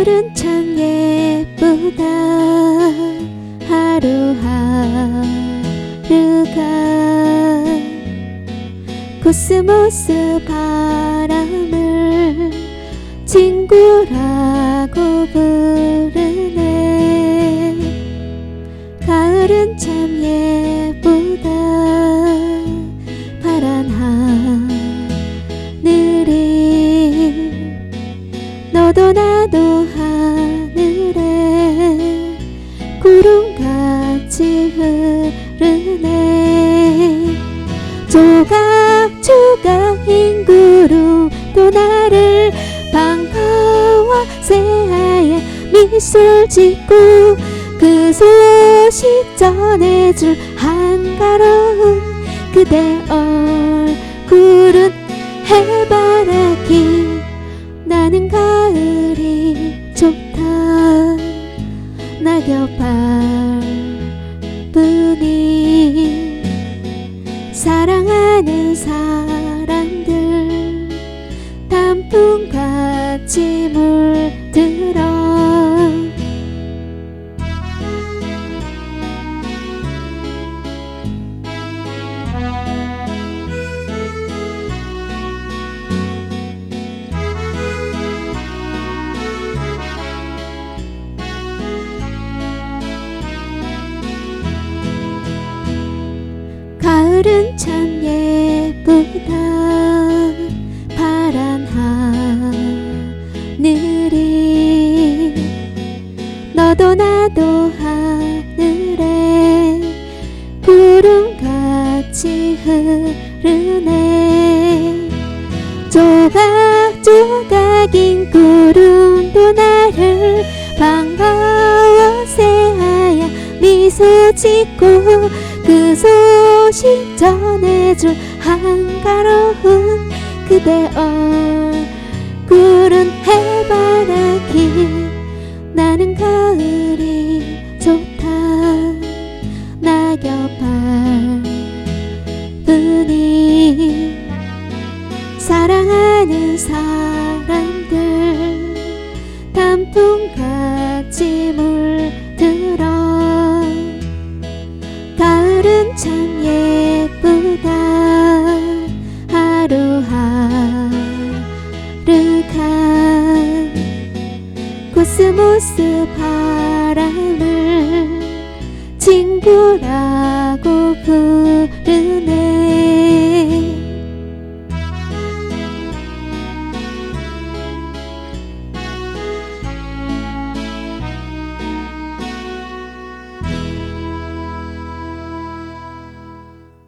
가을은 참 예쁘다. 하루하루가 코스모스 바람을 친구라고 부르네. 가을은 참 예쁘다 조각 조각 인 구름도 나를 반가워 새하얀 미소를 짓고 그 소식 전해줄 한가로운 그대 얼굴은 해바라기. 나는 가을이 좋다. 낙엽밟으니 사랑하는 사람들. 단풍같이 물들어. 가을은 참 예 너도 나도 하늘에 구름같이 흐르네. 조각조각인 구름도 나를 반가워 새하얀 미소 짓고 그 소식 전해줄 한가로운 그대 얼굴은 해바라기. 나는 가 단풍같이 물들어. 가을은 참 예쁘다. 하루하루가 코스모스 바람을 친구라고 부르네